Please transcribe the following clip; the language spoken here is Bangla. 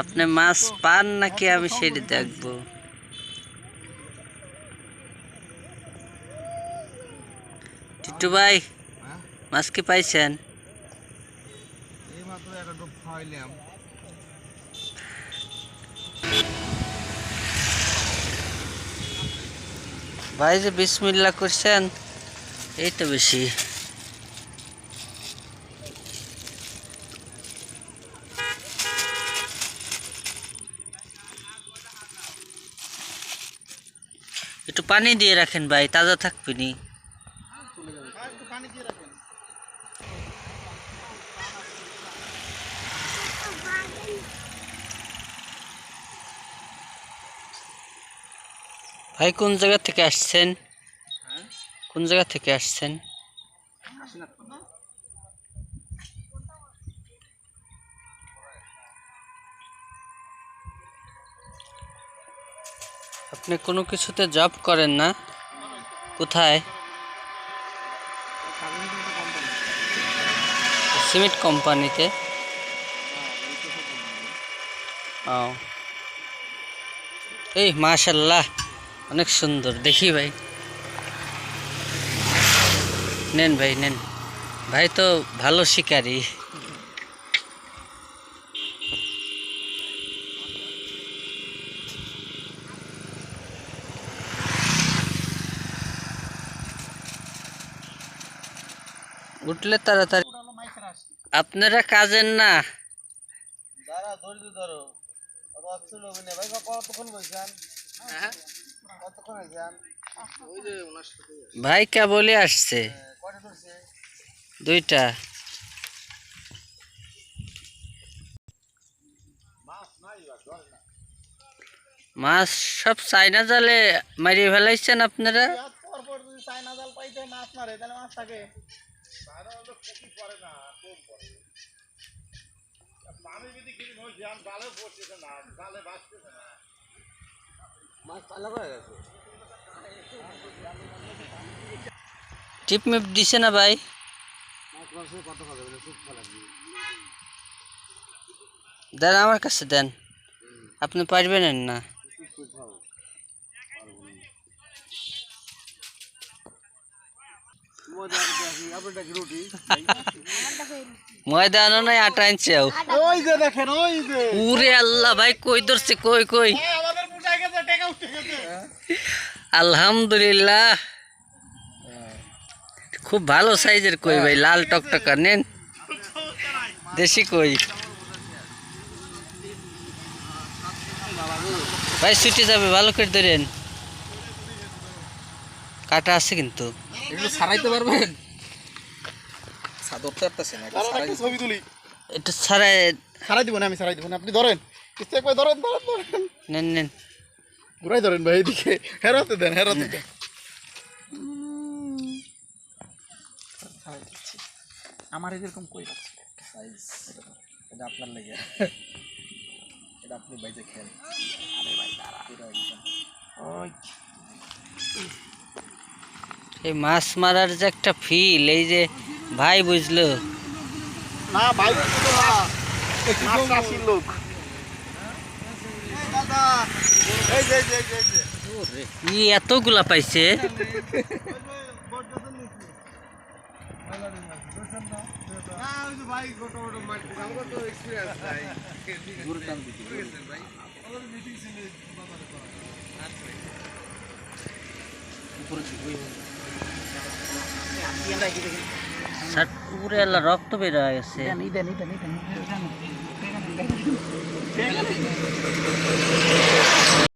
আপনি মাছ পান নাকি আমি সেটা দেখব। টিটু ভাই, মাছ কি পাইছেন? ভাই যে বিসমিল্লা করছেন এই তো বেশি। একটু পানি দিয়ে রাখেন ভাই, তাজা থাকবে নি ভাই, কোন জায়গা থেকে আসছেন? কোন জায়গা থেকে আসছেন? আপনি কোনো কিছুতে জব করেন না? কোথায়? সিমেন্ট কোম্পানিতে? ও এই মাশাল্লাহ অনেক সুন্দর। দেখি ভাই। নেন ভাই নেন। ভাই তো ভালো শিকারী। উঠলে তাড়াতাড়ি। আপনারা কাজের না। দাঁড়া ধৈর্য ধরো। ভাই কতক্ষণ বলছেন হ্যাঁ। কতক্ষণ হয়েছেন ওই যে ওনার সাথে। ভাই কেবলই আসছে। দুইটা। মাছ সব চাইনা জালে মারিয়ে ফেলাইছেন আপনারা? পর পর যদি চায়না জাল পাইতে মাছ মারে তাহলে মাছ থাকে মাছ চালা করে গেছে টিপ মিপ দিছে না ভাই? মাছ মাসে কত খাবে বলে খুব ভালো লাগবে দেন আমার কাছে দেন। আপনি পারবেন না। রুটি ময়দা আনো নাই আটা ওই যে দেখেন ওই যে। উরে আল্লাহ ভাই কই ধরছে কই কই? গেছে। আলহামদুলিল্লাহ। খুব ভালো সাইজের কই ভাই লাল টকটকা নেন। দেশি কই। ভাই ছুটে যাবে ভালো করে ধরেন। কাটা আছে কিন্তু। এগুলো সারাইতে পারবেন? ধরতে পারতেছেন ছবি তুলি। একটু ছাড়াই সারাই দিব না আমি সারাই দিব না। আপনি ধরেন। কিস্তি একবার ধরেন ধরেন ধরেন। নেন নেন। ঘুরাই ধরেন ভাই এদিকে। হেরাতে দেন হেরাতে দেন। আমার এরকম কই রাখছে সাইজ এটা আপনার লেগে। এটা আপনি বাইজে খেল আরে ভাই দাঁড়া। ওই এই মাছ মারার যে একটা ফিল এই যে ভাই বুঝলো। না ভাই লোক। দাদা এই যে এই যে এই যে। ই এতগুলা পাইছে? ষাট পুরে এলা রক্ত বের হয়ে গেছে ইদেন ইদেন ইদেন